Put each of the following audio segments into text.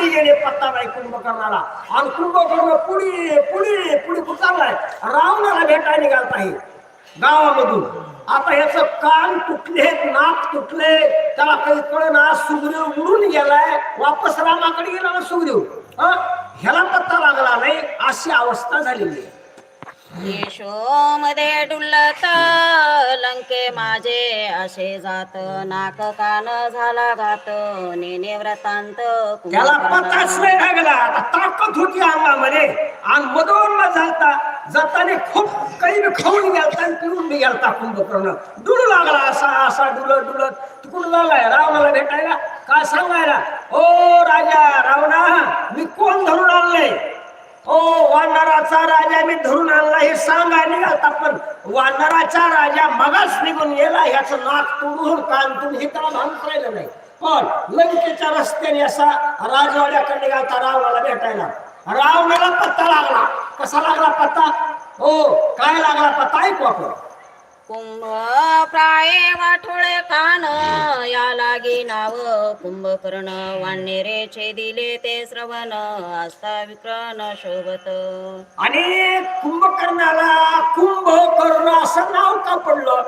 कधी गेले पत्ता नाही कुंभकर्णाला. आणि कुंभकर्ण पुढे पुढे पुढे कुठं चाललाय? रावणाला भेटायला निघालत आहे गावामधून. आता ह्याच कान तुटले नाक तुटले त्याला काही कळना सुग्रीव उडून गेलाय वापस रामाकडे गेला ना सुग्रीव. ह्याला पत्ता लागला नाही अशी अवस्था झालेली आहे. येशोमध्ये डुलता लंके माझे असे जात. नाक कान झाला घात. नेने व्रतांत त्याला पत्ताच नाही लागला. आता ताकद होती अंगामध्ये. आणि मधून न झालता जाताने खूप काही बी खाऊन गेलता आणि पिऊन बी गेलता कुंभकर्ण. डुलू लागला असा असा डुलत डुलत. तिकडून लागलाय रावणाला भेटायला. काय सांगायला? ओ राजा रावणा मी कोण धरून आणलंय? ओ वानराचा राजा मी धरून आणला हे सांगाय निघालता पण. वानराचा राजा मगाच निघून गेला ह्याचं नाक तुडून कान तोडून हे त्याला भांग राहिलं नाही. पण लंकेच्या रस्त्याने असा राजवाड्याकडे निघालता रावणाला भेटायला. रावणाला पत्ता लागला. कसा लागला पत्ता? हो काय लागला पत्ता? ऐकू आपण. कुंभ प्राये वाठोळे कान. या लागी नाव कुंभकर्ण. वाणेरेचे दिले ते श्रवण. आस्था विक्रन शोभत. आणि कुंभकर्णाला कुंभकर्ण असं नाव का पडलं?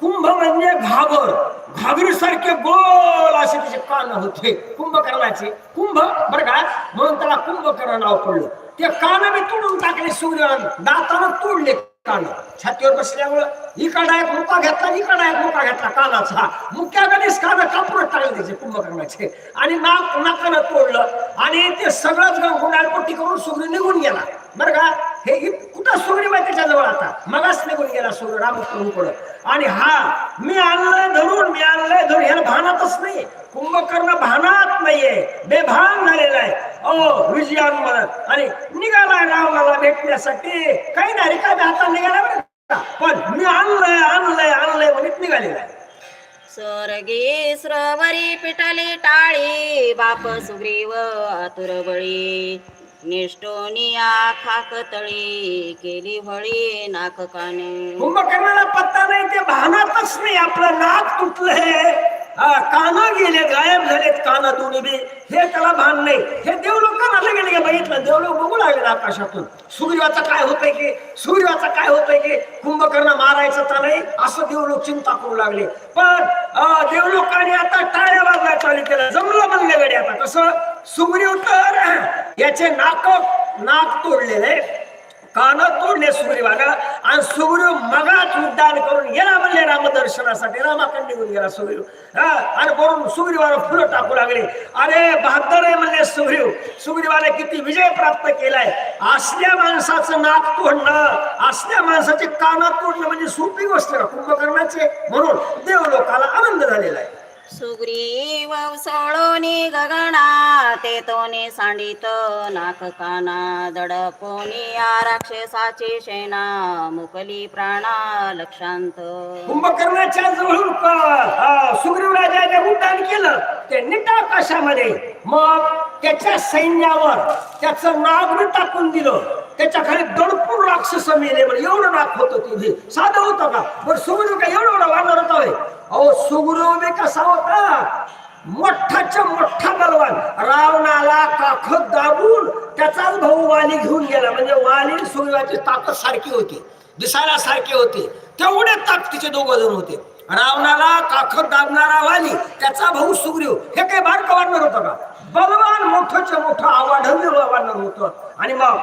कुंभ म्हणजे घाबर. घाबरीसारखे गोल असे त्याचे कान होते कुंभकर्णाचे. कुंभ बरं का? म्हणून त्याला कुंभकर्ण नाव पडलं. ते कान मी तोडून टाकले सूर्य दातानं तोडले. कान छातीवर बसल्यामुळं इकडा एक रुपा घेतला इकडा एक रुपा घेतला कानाचा. मुक्या कधीच कान कापून टाकले त्याचे कुंभकर्णाचे आणि नाक नाकानं तोडलं. आणि ते सगळंच गुंडाळपट्टी करून सूर्य निघून गेला. बरं का? हे कुठं सूर्य माहिती त्याच्याजवळ आता? मगाच निघून गेला सूर्य रामकृष्ण आणि हा मी आणलंय धरून मी आणलंय धरून. ह्याला भानातच नाही. कुंभकर्ण भानात नाहीये. बेभान ओ विजयान म्हणत. आणि निघाला रावणाला भेटण्यासाठी. काही नाही रिकाम्या हातात निघाला बरं का? पण मी आणलंय आणलंय आणलंय म्हणत निघालेला आहे. स्वर्गी श्रवरी पिटली टाळी बाप सुग्रीव आतुर बळी निष्ठोनिया खाक तळी केली भळी नाक काने. कुंभकर्णाला पत्ता नाही ते भानातच नाही. आपलं नाक तुटलंय. काना गेले गायब झालेत काना दोन्ही बी हे त्याला भान नाही. हे देवलोकांना गेले का बघितलं देवलोक बघू लागले आकाशातून. सूर्याचं काय होतंय की? सूर्याचं काय होतंय की? कुंभकर्ण मारायचं तर नाही असं देवलोक चिंता करू लागले. पण अं, देवलोकांनी आता टाळ्या वाजवायला चालू केलं. जमलं म्हणले गडे आता कसं सुग्रीव तर याचे नाक नाक तोडलेले. कान तोडले सुग्रीवानं आणि सुग्रीव मगाच उड्डाण करून गेला म्हणले रामदर्शनासाठी. रामाकडे निघून गेला सुग्रीव. हा, आणि बरोबर सुग्रीवाला फुलं टाकू लागले. अरे बहादर आहे म्हणले सुग्रीव. सुग्रीवाने किती विजय प्राप्त केलाय. असल्या माणसाचं नाक तोडणं असल्या माणसाचे कानात तोडणं म्हणजे सोपी गोष्ट कुंभकर्णाचे म्हणून देवलोकाला आनंद झालेला आहे. सुग्रीव सोळोनी गगना ते तोने सांडित नाक काना दडकोनी या राक्षसाची सेना मुकली प्राणा लक्षांत. कुंभकर्णाच्या जवळून सुग्रीव राजाने उड्डाण केलं. ते निट आकाशामध्ये मग त्याच्या सैन्यावर त्याचं नागरू टाकून दिलं. त्याच्याखाली राक्षस मेले बरं एवढं नाक होतं तिथे साधं होतं का बरं सुग्रीव का एवढं वाढणार होता होय? अहो सुग्रीव बी कसा होता मोठाच्या मोठा बलवान रावणाला काखत दाबून त्याचाच भाऊ वाली घेऊन गेला म्हणजे वाली सुगुराची सुग्रीवाची ताकद सारखी होती दिसायला सारखे होते तेवढे ताकदीचे दोघ जण होते रावणाला काखत दाबणारा वाली त्याचा भाऊ सुग्रीव हे काही बारकं वाढणार होतं का बलवान मोठंच्या मोठं आवाढव्य वाढणार होतं. आणि मग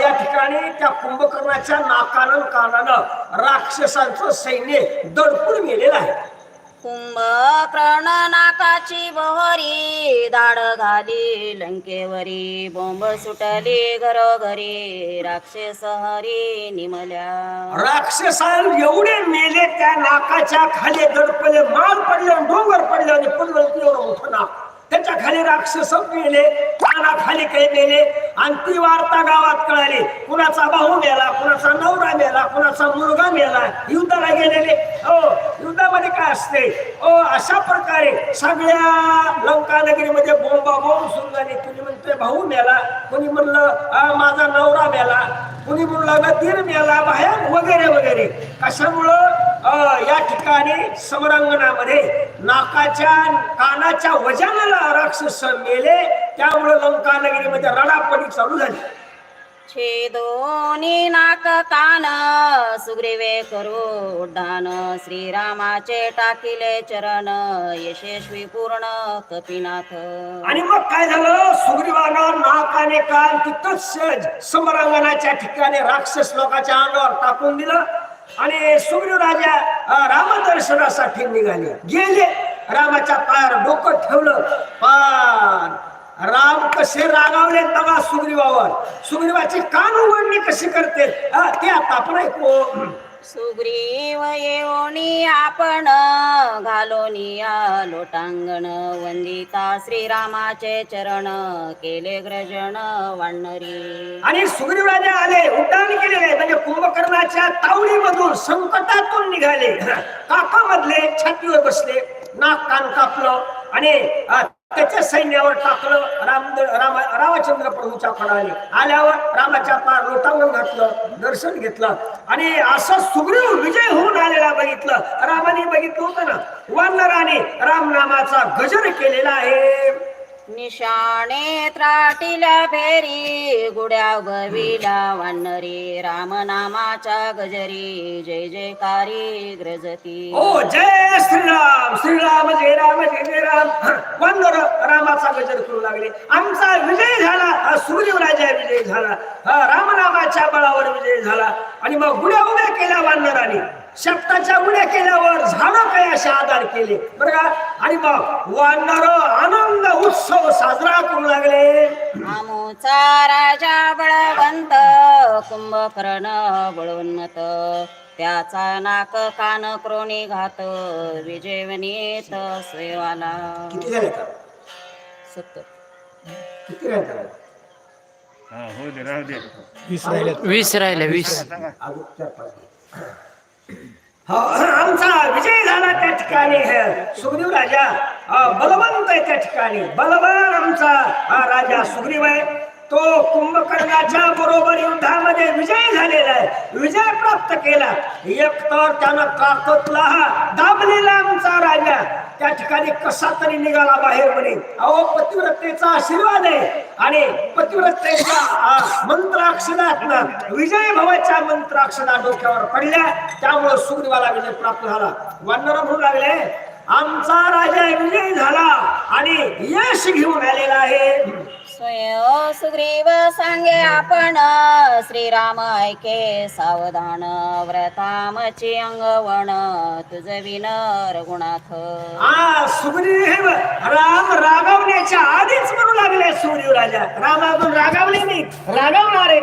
या ठिकाणी त्या कुंभकर्णाच्या नाकानं कानानं राक्षसांचं सैन्य दडपून गेलेलं आहे. कुंभ प्रण नाकाची बहरी दाड घाली लंकेवरी बोंब सुटली घरोघरी राक्षस हरी निमल्या. राक्षसाल एवढे मेले त्या नाकाच्या खाली दडपले माल पडले डोंगर पडले आणि एवढं मोठं नाक. त्याच्याखाली राक्षस गेले काना खाली काही गेले आणि ती वार्ता गावात कळाली. कुणाचा भाऊ मेला कुणाचा नवरा मेला कुणाचा मुलगा मेला युद्धाला गेलेले. हो युद्धामध्ये काय असते? ओ अशा प्रकारे सगळ्या लंकानगरीमध्ये बोंबा बोंब सुरू झाली. कुणी म्हणते भाऊ मेला कुणी म्हणलं माझा नवरा मेला. कुणी म्हणलं गतीर मेला बाहेर वगैरे वगैरे. कशामुळं? या ठिकाणी समरांगणामध्ये नाकाच्या कानाच्या वजनाला राक्षस मेले. त्यामुळे लंका नगरीमध्ये रडापडी चालू झाली. छेदोनी नाक कान सुग्रीवे करू श्रीरामाचे टाकिले चरण यशस्वी पूर्ण कपिनाथ. आणि मग काय झालं? सुग्रीवानं नाकाने कान तिथंच समरांगणाच्या ठिकाणी राक्षस लोकांच्या अंगावर टाकून दिलं. आणि सुग्रीव राजा रामदर्शनासाठी निघाले. गेले. रामाच्या पायावर डोकं ठेवलं. पण राम कसे रागावले तवा सुग्रीवावर. सुग्रीवाची कान उघडणी कशी करते? ते आता आपण ऐकू. सुग्रीव येऊनी आपण घालोनिया लोटांगण. वंदिता श्रीरामाचे चरण केले ग्रजण वाणरी आणि सुग्रीवराजे आले उड्डाण केलेले म्हणजे कुंभकर्णाच्या तावडीमधून संकटातून निघाले. काका मधले छातीवर बसले नाक कान कापलं आणि त्याच्या सैन्यावर टाकलं राम राम रामचंद्र प्रभूच्या फळाने. आल्यावर रामाच्या पार लोटांगण घातलं दर्शन घेतलं. आणि असं सुग्रीव विजय होऊन आलेला बघितलं. रामाने बघितलं होतं ना वानराने राम नामाचा गजर केलेला आहे. निशाणे त्राटिल्या फेरी गुड्या गविला वानरी राम नामाच्या गजरी जय जयकारी ग्रजती. ओ जय श्रीराम श्रीराम जय राम जय जय राम. वंदर रामाचा गजर करू लागले. आमचा विजय झाला सूर्यराजा विजय झाला रामनामाच्या बळावर विजय झाला. आणि मग गुड्या उभ्या केल्या वानराने. शब्दाच्या गुड्या केल्यावर झाडं काय असे आधार केले? बरं का? आणि मग वानर आनंद उत्सव साजरा करू लागले. आमोचा राजा बळवंत कुंभकर्ण बळवन्मत. त्याचा नाक कान क्रोणी घात विजयवनीत स्वयवाला किती झाले का सत्तर. किती झाले का? हा हो दे राहू दे. वीस राहिले. वीस अजून चार पाच. हो, हो, आमचा विजय झाला त्या ठिकाणी. हे सुग्रीव राजा बलवंत आहे त्या ठिकाणी. बलवान आमचा हा राजा सुग्रीव आहे. तो कुंभकर्णाच्या बरोबर युद्धामध्ये विजय झालेला आहे. विजय प्राप्त केला. एक तर त्यानं काकतला दाबलेला आमचा राजा. त्या ठिकाणी कसा तरी निघाला बाहेर म्हणे. अहो पतिव्रतेचा आशीर्वाद आहे. आणि पतिव्रतेच्या आ, मंत्राक्षरात विजय भवाच्या मंत्राक्षरा डोक्यावर पडल्या. त्यामुळे सुग्रीवाला विजय प्राप्त झाला. वानर म्हणू लागले आमचा राजा विजय झाला आणि यश घेऊन आलेला आहे. स्वय सुग्रीव सांगे आपण श्रीराम ऐके सावधान व्रतामची अंगवण तुझ विन रघुनाथ. हा सुग्रीव राम रागावण्याच्या आधीच म्हणू लागले सुग्रीव राजा. राम अजून रागावले नाही रागावणार आहे